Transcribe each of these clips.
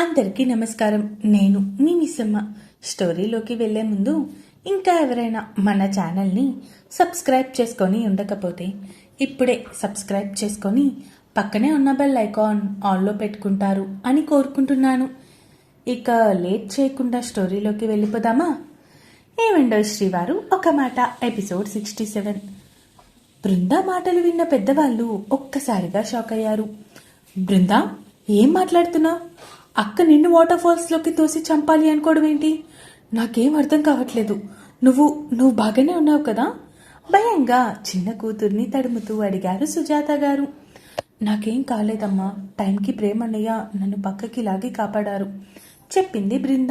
అందరికీ నమస్కారం. నేను మీ మిస్సమ్మ. స్టోరీలోకి వెళ్ళే ముందు ఇంకా ఎవరైనా మన ఛానల్ని సబ్స్క్రైబ్ చేసుకొని ఉండకపోతే ఇప్పుడే సబ్స్క్రైబ్ చేసుకొని పక్కనే ఉన్న బెల్ ఐకాన్ ఆన్లో పెట్టుకుంటారు అని కోరుకుంటున్నాను. ఇక లేట్ చేయకుండా స్టోరీలోకి వెళ్ళిపోదామా? ఏమండో శ్రీవారు ఒక మాట ఎపిసోడ్ సిక్స్టీ సెవెన్. బృందా మాటలు విన్న పెద్దవాళ్ళు ఒక్కసారిగా షాక్ అయ్యారు బృందా ఏం మాట్లాడుతున్నావు? అక్క నిన్ను వాటర్ తోసి చంపాలి అనుకోవడం ఏంటి? నాకేం అర్థం కావట్లేదు. నువ్వు నువ్వు బాగానే ఉన్నావు కదా? భయంగా చిన్న కూతుర్ని తడుముతూ అడిగారు సుజాత గారు. నాకేం కాలేదమ్మా. టైంకి ప్రేమన్నయ్య నన్ను పక్కకి లాగి కాపాడారు. చెప్పింది బృంద.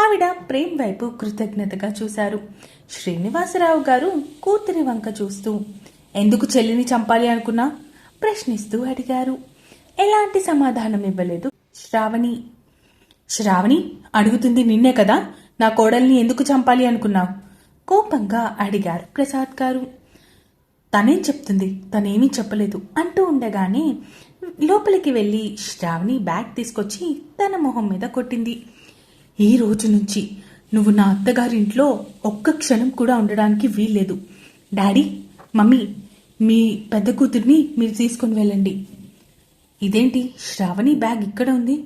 ఆవిడ ప్రేమ్ వైపు కృతజ్ఞతగా చూశారు. శ్రీనివాసరావు గారు కూతురి వంక చూస్తూ ఎందుకు చెల్లిని చంపాలి అనుకున్నా? ప్రశ్నిస్తూ అడిగారు. ఎలాంటి సమాధానం ఇవ్వలేదు శ్రావణి శ్రావణి అడుగుతుంది నిన్నే కదా నా కోడల్ని ఎందుకు చంపాలి అనుకున్నావు? కోపంగా అడిగారు ప్రసాద్ గారు. తనేం చెప్తుంది? తనేమీ చెప్పలేదు అంటూ ఉండగానే లోపలికి వెళ్ళి శ్రావణి బ్యాగ్ తీసుకొచ్చి తన మొహం మీద కొట్టింది. ఈ రోజు నుంచి నువ్వు నా అత్తగారింట్లో ఒక్క క్షణం కూడా ఉండడానికి వీల్లేదు. డాడీ మమ్మీ మీ పెద్ద కూతుర్ని మీరు తీసుకొని వెళ్ళండి. ఇదేంటి? శ్రావణి బ్యాగ్ ఇక్కడ ఉంది.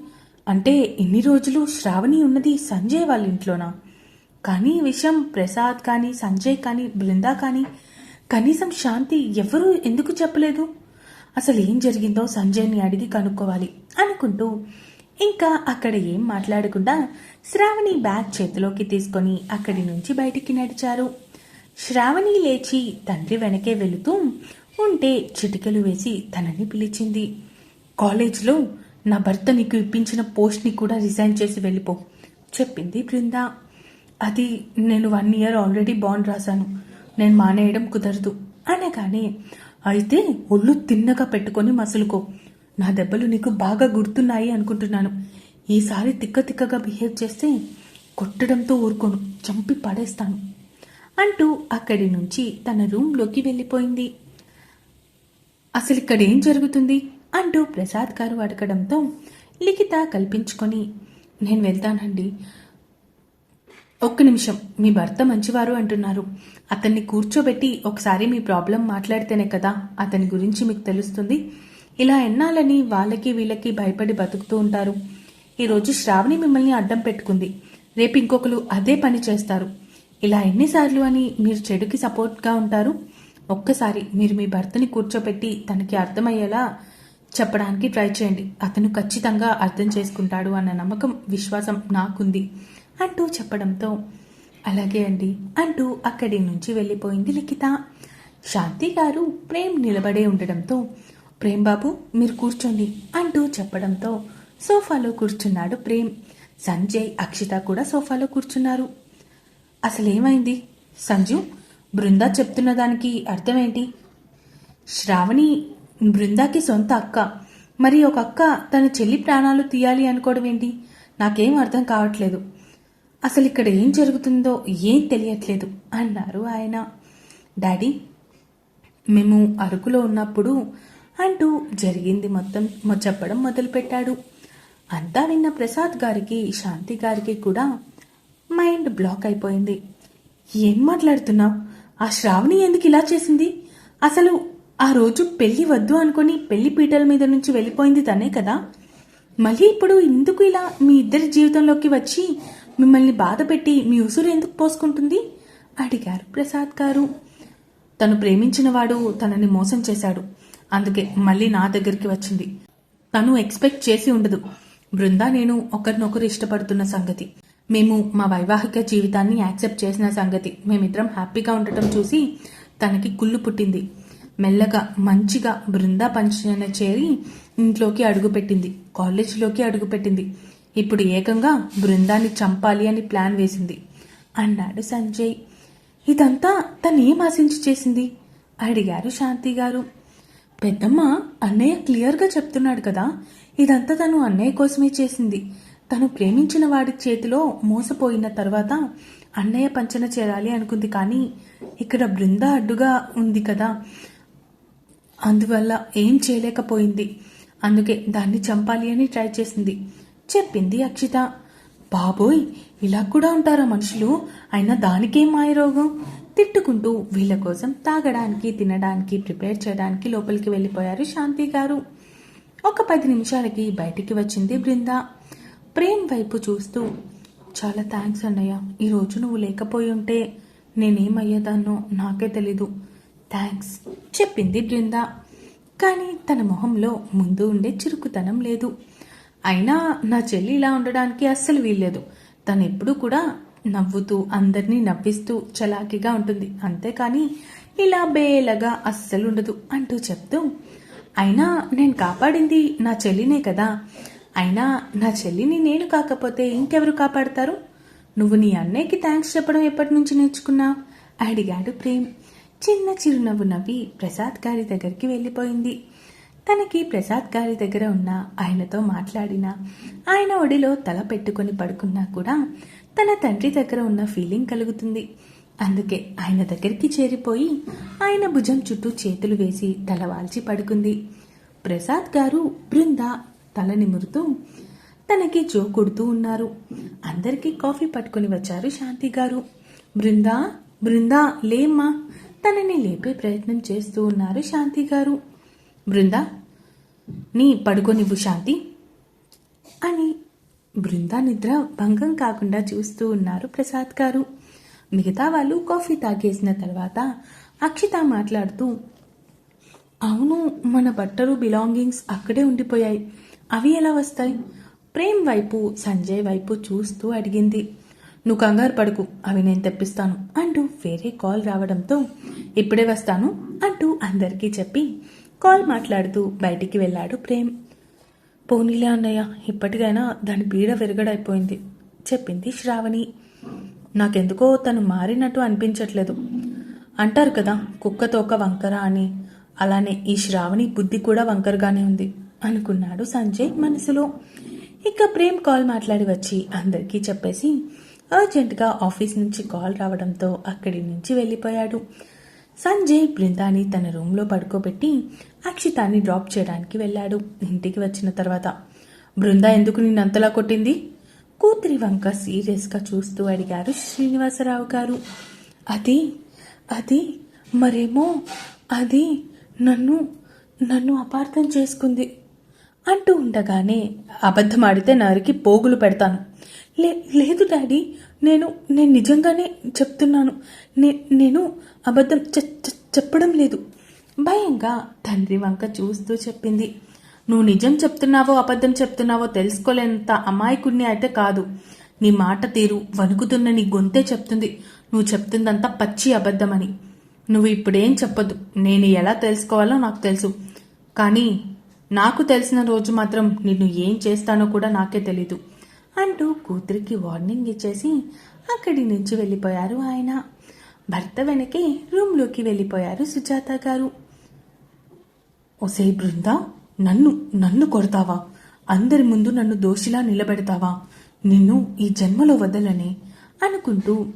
అంటే ఇన్ని రోజులు శ్రావణి ఉన్నది సంజయ్ వాళ్ళ ఇంట్లోనా? కానీ ఈ విషయం ప్రసాద్ కానీ సంజయ్ కానీ బృందా కానీ కనీసం శాంతి ఎవరూ ఎందుకు చెప్పలేదు? అసలు ఏం జరిగిందో సంజయ్ని అడిగి కనుక్కోవాలి అనుకుంటూ ఇంకా అక్కడ ఏం మాట్లాడకుండా శ్రావణి బ్యాగ్ చేతిలోకి తీసుకొని అక్కడి నుంచి బయటికి నడిచారు. శ్రావణి లేచి తండ్రి వెనకే వెళుతూ ఉంటే చిటికెలు వేసి తనని పిలిచింది. కాలేజ్లో నా భర్త నీకు ఇప్పించిన పోస్ట్ని కూడా రిజైన్ చేసి వెళ్ళిపో చెప్పింది బృంద. అది నేను వన్ ఇయర్ ఆల్రెడీ బాండ్ రాశాను నేను మానేయడం కుదరదు. అనగానే అయితే ఒళ్ళు తిన్నగా పెట్టుకొని మసులుకో నా దెబ్బలు నీకు బాగా గుర్తున్నాయి అనుకుంటున్నాను. ఈసారి తిక్క తిక్కగా బిహేవ్ చేస్తే కొట్టడంతో ఊరుకోను చంపి పడేస్తాను అంటూ అక్కడి నుంచి తన రూమ్లోకి వెళ్ళిపోయింది. అసలు ఇక్కడ ఏం జరుగుతుంది? అంటూ ప్రసాద్ గారు అడగడంతో లిఖిత కల్పించుకొని నేను వెళ్తానండి. ఒక్క నిమిషం. మీ భర్త మంచివారు అంటున్నారు. అతన్ని కూర్చోబెట్టి ఒకసారి మీ ప్రాబ్లం మాట్లాడితేనే కదా అతని గురించి మీకు తెలుస్తుంది. ఇలా ఎన్నాలని వాళ్ళకి వీళ్ళకి భయపడి బతుకుతూ ఉంటారు. ఈరోజు శ్రావణి మిమ్మల్ని అడ్డం పెట్టుకుంది. రేపు ఇంకొకరు అదే పని చేస్తారు. ఇలా ఎన్నిసార్లు అని మీరు చెడుకి సపోర్ట్గా ఉంటారు? ఒక్కసారి మీరు మీ భర్తని కూర్చోబెట్టి తనకి అర్థమయ్యేలా చెప్పడానికి ట్రై చేయండి. అతను ఖచ్చితంగా అర్థం చేసుకుంటాడు అన్న నమ్మకం విశ్వాసం నాకుంది అంటూ చెప్పడంతో అలాగే అండి అంటూ అక్కడి నుంచి వెళ్ళిపోయింది లిఖిత. శాంతి గారు ప్రేమ్ నిలబడే ఉండడంతో ప్రేమ్ బాబు మీరు కూర్చోండి అంటూ చెప్పడంతో సోఫాలో కూర్చున్నాడు ప్రేమ్. సంజయ్ అక్షిత కూడా సోఫాలో కూర్చున్నారు. అసలేమైంది? సంజు బృందా చెప్తున్న దానికి అర్థమేంటి? శ్రావణి బృందాకి సొంత అక్క. మరి ఒక అక్క తన చెల్లి ప్రాణాలు తీయాలి అనుకోవడం ఏంటి? నాకేం అర్థం కావట్లేదు. అసలు ఇక్కడ ఏం జరుగుతుందో ఏం తెలియట్లేదు అన్నారు ఆయన. డాడీ మేము అరకులో ఉన్నప్పుడు అంటూ జరిగింది మొత్తం చెప్పడం మొదలుపెట్టాడు. అంతా విన్న ప్రసాద్ గారికి శాంతి గారికి కూడా మైండ్ బ్లాక్ అయిపోయింది. ఏం మాట్లాడుతున్నావు? ఆ శ్రావణి ఎందుకు ఇలా చేసింది? అసలు ఆ రోజు పెళ్ళి వద్దు అనుకొని పెళ్ళి పీటల మీద నుంచి వెళ్ళిపోయింది తనే కదా. మళ్ళీ ఇప్పుడు ఎందుకు ఇలా మీ ఇద్దరి జీవితంలోకి వచ్చి మిమ్మల్ని బాధ పెట్టి మీ ఉసురు ఎందుకు పోసుకుంటుంది? అడిగారు ప్రసాద్ గారు. తను ప్రేమించిన వాడు తనని మోసం చేశాడు. అందుకే మళ్ళీ నా దగ్గరికి వచ్చింది. తను ఎక్స్పెక్ట్ చేసి ఉండదు. బృందా నేను ఒకరినొకరు ఇష్టపడుతున్న సంగతి. మేము మా వైవాహిక జీవితాన్ని యాక్సెప్ట్ చేసిన సంగతి. మేమిద్దరం హ్యాపీగా ఉండటం చూసి తనకి కుళ్ళు పుట్టింది. మెల్లగా మంచిగా బృందా పంచన చేరి ఇంట్లోకి అడుగుపెట్టింది. కాలేజీలోకి అడుగుపెట్టింది. ఇప్పుడు ఏకంగా బృందాన్ని చంపాలి అని ప్లాన్ వేసింది. అన్నాడు సంజయ్. ఇదంతా తను ఆశించి చేసింది? అడిగారు శాంతి గారు. పెద్దమ్మ అన్నయ్య క్లియర్గా చెప్తున్నాడు కదా. ఇదంతా తను అన్నయ్య కోసమే చేసింది. తను ప్రేమించిన వాడి చేతిలో మోసపోయిన తర్వాత అన్నయ్య పంచన చేరాలి అనుకుంది కానీ ఇక్కడ బృంద అడ్డుగా ఉంది కదా. అందువల్ల ఏం చేయలేకపోయింది. అందుకే దాన్ని చంపాలి అని ట్రై చేసింది. చెప్పింది అక్షిత. బాబోయ్ ఇలా కూడా ఉంటారా మనుషులు? అయినా దానికేం మాయరోగం? తిట్టుకుంటూ వీళ్ళ కోసం తాగడానికి తినడానికి ప్రిపేర్ చేయడానికి లోపలికి వెళ్ళిపోయారు శాంతి గారు. ఒక పది నిమిషాలకి బయటికి వచ్చింది బృంద. ప్రేమ్ వైపు చూస్తూ చాలా థ్యాంక్స్ అన్నయ్య. ఈరోజు నువ్వు లేకపోయి ఉంటే నేనేమయ్యేదాన్నో నాకే తెలీదు. థ్యాంక్స్ చెప్పింది బృంద. కానీ తన మొహంలో ముందు ఉండే చురుకుతనం లేదు. అయినా నా చెల్లి ఇలా ఉండడానికి అస్సలు వీల్లేదు. తను ఎప్పుడూ కూడా నవ్వుతూ అందరినీ నవ్విస్తూ చలాకీగా ఉంటుంది. అంతేకాని ఇలా బేలగా అస్సలు ఉండదు అంటూ చెప్తూ అయినా నేను కాపాడింది నా చెల్లినే కదా. అయినా నా చెల్లిని నేను కాకపోతే ఇంకెవరు కాపాడతారు? నువ్వు నీ అన్నయ్యకి థ్యాంక్స్ చెప్పడం ఎప్పటి నుంచి నేర్చుకున్నావు? అడిగాడు ప్రేమ్. చిన్న చిరునవ్వు నవ్వి ప్రసాద్ గారి దగ్గరికి వెళ్ళిపోయింది. తనకి ప్రసాద్ గారి దగ్గర ఉన్న ఆయనతో మాట్లాడినా ఆయన ఒడిలో తల పెట్టుకొని పడుకున్నా కూడా తన తండ్రి దగ్గర ఉన్న ఫీలింగ్ కలుగుతుంది. అందుకే ఆయన దగ్గరికి చేరిపోయి ఆయన భుజం చుట్టూ చేతులు వేసి తల వాల్చి పడుకుంది. ప్రసాద్ గారు బృంద తల నిమురుతూ తనకి జో కొడుతూ ఉన్నారు. అందరికీ కాఫీ పట్టుకుని వచ్చారు శాంతి గారు. బృందా? బృందా లేమ్మా. తనని లేపే ప్రయత్నం చేస్తూ ఉన్నారు శాంతి గారు. బృందా నీ పడుకోనివ్వు శాంతి అని బృందా నిద్ర భంగం కాకుండా చూస్తూ ఉన్నారు ప్రసాద్ గారు. మిగతా వాళ్ళు కాఫీ తాగేసిన తర్వాత అక్షిత మాట్లాడుతూ అవును మన బట్టలు బిలాంగింగ్స్ అక్కడే ఉండిపోయాయి. అవి ఎలా వస్తాయి? ప్రేమ్ వైపు సంజయ్ వైపు చూస్తూ అడిగింది. నువ్వు కంగారు పడుకు అవి నేను తెప్పిస్తాను అంటూ వేరే కాల్ రావడంతో ఇప్పుడే వస్తాను అంటూ అందరికీ చెప్పి కాల్ మాట్లాడుతూ బయటికి వెళ్ళాడు ప్రేమ్. పోనీలే అన్నయ్య ఇప్పటికైనా దాని పీడ విరగడైపోయింది చెప్పింది శ్రావణి. నాకెందుకో తను మారినట్టు అనిపించట్లేదు. అంటారు కదా కుక్క తోక వంకర అని. అలానే ఈ శ్రావణి బుద్ధి కూడా వంకరగానే ఉంది అనుకున్నాడు సంజయ్ మనసులో. ఇక ప్రేమ్ కాల్ మాట్లాడి వచ్చి అందరికీ చెప్పేసి అర్జెంటుగా ఆఫీస్ నుంచి కాల్ రావడంతో అక్కడి నుంచి వెళ్ళిపోయాడు. సంజయ్ బృందాని తన రూమ్లో పడుకోబెట్టి అక్షితాన్ని డ్రాప్ చేయడానికి వెళ్ళాడు. ఇంటికి వచ్చిన తర్వాత బృందా ఎందుకు నిన్నంతలా కొట్టింది? కూతురి వంక సీరియస్గా చూస్తూ అడిగారు శ్రీనివాసరావు గారు. అది అది మరేమో అది నన్ను నన్ను అపార్థం చేసుకుంది అంటూ ఉండగానే అబద్ధం ఆడితే నరికి పోగులు పెడతాను. లే లేదు డాడీ. నేను నేను నిజంగానే చెప్తున్నాను. నే నేను అబద్ధం చె- చెప్పడం లేదు. భయంగా తండ్రి వంక చూస్తూ చెప్పింది. నువ్వు నిజం చెప్తున్నావో అబద్ధం చెప్తున్నావో తెలుసుకోలేనంత అమాయకుడిని అయితే కాదు. నీ మాట తీరు వణుకుతున్న నీ గొంతే చెప్తుంది. నువ్వు చెప్తుందంతా పచ్చి అబద్ధమని. నువ్వు ఇప్పుడేం చెప్పదు నేను ఎలా తెలుసుకోవాలో నాకు తెలుసు. కానీ నాకు తెలిసిన రోజు మాత్రం నిన్ను ఏం చేస్తానో కూడా నాకే తెలీదు. అంటూ కూతురికి వార్నింగ్ ఇచ్చేసి అక్కడి నుంచి వెళ్ళిపోయారు ఆయన. భర్త వెనకే రూమ్లోకి వెళ్ళిపోయారు సుజాత గారు. ఒసే బృందా నన్ను నన్ను కొడతావా? అందరి ముందు నన్ను దోషిలా నిలబెడతావా? నిన్ను ఈ జన్మలో వదలనే? అనుకుంటూ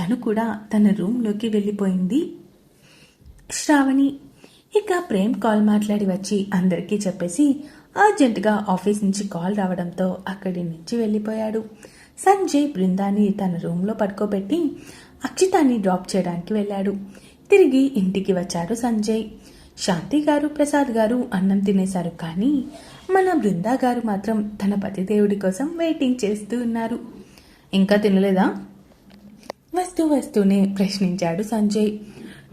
తను కూడా తన రూమ్లోకి వెళ్ళిపోయింది. శ్రావణి ఇక ప్రేమ్ కాల్ మాట్లాడి వచ్చి అందరికీ చెప్పేసి అర్జెంటుగా ఆఫీస్ నుంచి కాల్ రావడంతో అక్కడి నుంచి వెళ్ళిపోయాడు. సంజయ్ బృందాన్ని తన రూమ్లో పడుకోబెట్టి అక్షితాన్ని డ్రాప్ చేయడానికి వెళ్ళాడు. తిరిగి ఇంటికి వచ్చాడు సంజయ్. శాంతి గారు ప్రసాద్ గారు అన్నం తినేశారు కానీ మన బృందా గారు మాత్రం తన పతిదేవుడి కోసం వెయిటింగ్ చేస్తూ ఉన్నారు. ఇంకా తినలేదా? వస్తూ వస్తూనే ప్రశ్నించాడు సంజయ్.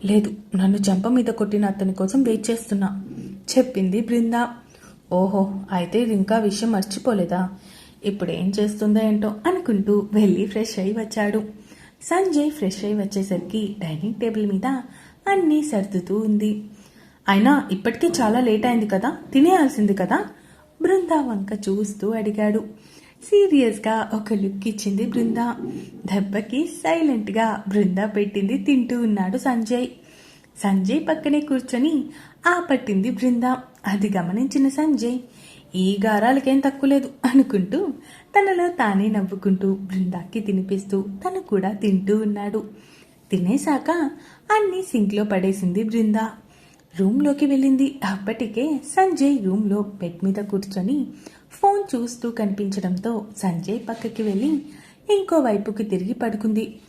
లేదు నన్ను చెంప మీద కొట్టిన అతని కోసం వెయిట్ చేస్తున్నా చెప్పింది బృందా. ఓహో అయితే ఇది ఇంకా విషయం మర్చిపోలేదా? ఇప్పుడు ఏం చేస్తుందో ఏంటో అనుకుంటూ వెళ్ళి ఫ్రెష్ అయి వచ్చాడు. సంజయ్ ఫ్రెష్ అయి వచ్చేసరికి డైనింగ్ టేబుల్ మీద అన్నీ సర్దుతూ ఉంది. అయినా ఇప్పటికే చాలా లేట్ అయింది కదా తినేయాల్సింది కదా? బృందా వంక చూస్తూ అడిగాడు. సీరియస్గా ఒక లుక్ ఇచ్చింది బృంద. దెబ్బకి సైలెంట్గా బృంద పెట్టింది తింటూ ఉన్నాడు సంజయ్. సంజయ్ పక్కనే కూర్చొని ఆ పట్టింది బృందా. అది గమనించిన సంజయ్ ఈ గారాలకేం తక్కువ లేదు అనుకుంటూ తనలో తానే నవ్వుకుంటూ బృందాకి తినిపిస్తూ తను కూడా తింటూ ఉన్నాడు. తినేశాక అన్ని సింక్లో పడేసింది బృంద. రూమ్లోకి వెళ్ళింది. అప్పటికే సంజయ్ రూమ్లో బెడ్ మీద కూర్చొని ఫోన్ చూస్తూ కనిపించడంతో సంజయ్ పక్కకి వెళ్ళి ఇంకో వైపుకి తిరిగి పడుకుంది.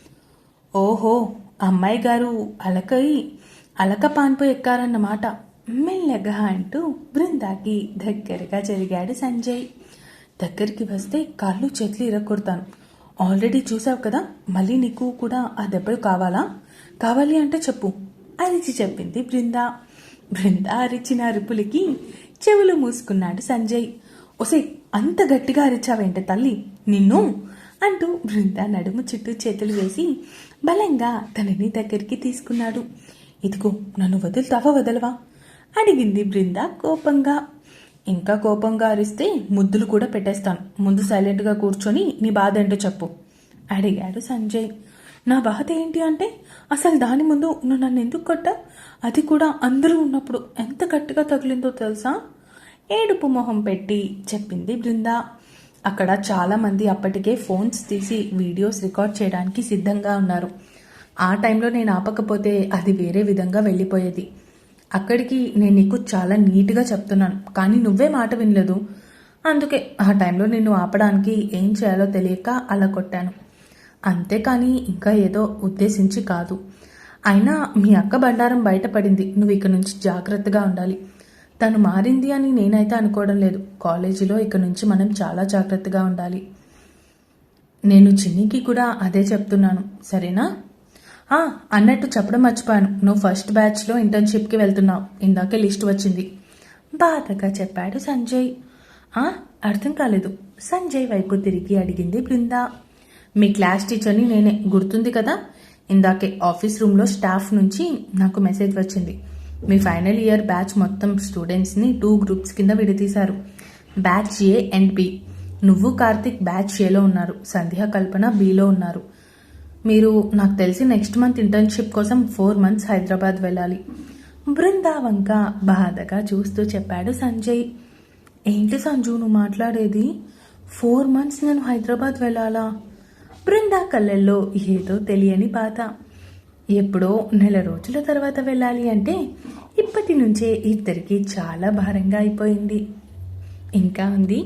ఓహో అమ్మాయి గారు అలకై అలక పాన్పు ఎక్కారన్నమాట. మెల్లగా అంటూ బృందాకి దగ్గరగా జరిగాడు సంజయ్. దగ్గరికి వస్తే కాళ్ళు చేతులు ఇరగొడతాను. ఆల్రెడీ చూసావు కదా మళ్ళీ నీకు కూడా ఆ దెబ్బలు కావాలా? కావాలి అంటే చెప్పు అరిచి చెప్పింది బృంద. బృంద అరిచిన అరుపులకి చెవులు మూసుకున్నాడు సంజయ్. ఒసే అంత గట్టిగా అరిచావేంటే తల్లి? నిన్ను? అంటూ బృంద నడుము చుట్టూ చేతులు వేసి బలంగా తనని దగ్గరికి తీసుకున్నాడు. ఇదిగో నన్ను వదులుతావా వదలవా? అడిగింది బృంద కోపంగా. ఇంకా కోపంగా అరిస్తే ముద్దులు కూడా పెట్టేస్తాను. ముందు సైలెంట్గా కూర్చొని నీ బాధ ఏంటో చెప్పు. అడిగాడు సంజయ్. నా బాధ ఏంటి అంటే అసలు దాని ముందు నువ్వు నన్ను ఎందుకు కొట్టా అది కూడా అందరూ ఉన్నప్పుడు ఎంత గట్టిగా తగిలిందో తెలుసా? ఏడుపు మొహం పెట్టి చెప్పింది బృంద. అక్కడ చాలామంది అప్పటికే ఫోన్స్ తీసి వీడియోస్ రికార్డ్ చేయడానికి సిద్ధంగా ఉన్నారు. ఆ టైంలో నేను ఆపకపోతే అది వేరే విధంగా వెళ్ళిపోయేది. అక్కడికి నేను నీకు చాలా నీట్గా చెప్తున్నాను కానీ నువ్వే మాట వినలేదు. అందుకే ఆ టైంలో నిన్ను ఆపడానికి ఏం చేయాలో తెలియక అలా కొట్టాను. అంతేకాని ఇంకా ఏదో ఉద్దేశించి కాదు. అయినా మీ అక్క బండారం బయటపడింది నువ్వు ఇక నుంచి జాగ్రత్తగా ఉండాలి. తను మారింది అని నేనైతే అనుకోవడం లేదు. కాలేజీలో ఇక నుంచి మనం చాలా జాగ్రత్తగా ఉండాలి. నేను చిన్నికి కూడా అదే చెప్తున్నాను సరేనా? అన్నట్టు చెప్పడం మర్చిపోయాను. నువ్వు ఫస్ట్ బ్యాచ్లో ఇంటర్న్షిప్కి వెళ్తున్నావు. ఇందాకే లిస్ట్ వచ్చింది. బాధగా చెప్పాడు సంజయ్. ఆ, అర్థం కాలేదు. సంజయ్ వైపు తిరిగి అడిగింది బృంద. మీ క్లాస్ టీచర్ని నేనే. గుర్తుంది కదా? ఇందాకే ఆఫీస్ రూమ్లో స్టాఫ్ నుంచి నాకు మెసేజ్ వచ్చింది. మీ ఫైనల్ ఇయర్ బ్యాచ్ మొత్తం స్టూడెంట్స్ని టూ గ్రూప్స్ కింద విడదీశారు. బ్యాచ్ ఏ అండ్ బి నువ్వు కార్తిక్ బ్యాచ్ ఏలో ఉన్నారు. సంధ్య కల్పన బిలో ఉన్నారు. మీరు నాకు తెలిసి నెక్స్ట్ మంత్ ఇంటర్న్షిప్ కోసం ఫోర్ మంత్స్ హైదరాబాద్ వెళ్ళాలి. బృందావంక బాధగా చూస్తూ చెప్పాడు సంజయ్. ఏంటి సంజు నువ్వు మాట్లాడేది? ఫోర్ మంత్స్ నేను హైదరాబాద్ వెళ్ళాలా? బృందా కళ్ళల్లో ఏదో తెలియని బాధ. ఎప్పుడో నెల రోజుల తర్వాత వెళ్ళాలి అంటే ఇప్పటి నుంచే ఇద్దరికి చాలా భారంగా అయిపోయింది. ఇంకా ఉంది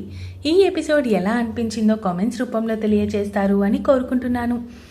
ఈ ఎపిసోడ్ ఎలా అనిపించిందో కామెంట్స్ రూపంలో తెలియజేస్తారు అని కోరుకుంటున్నాను.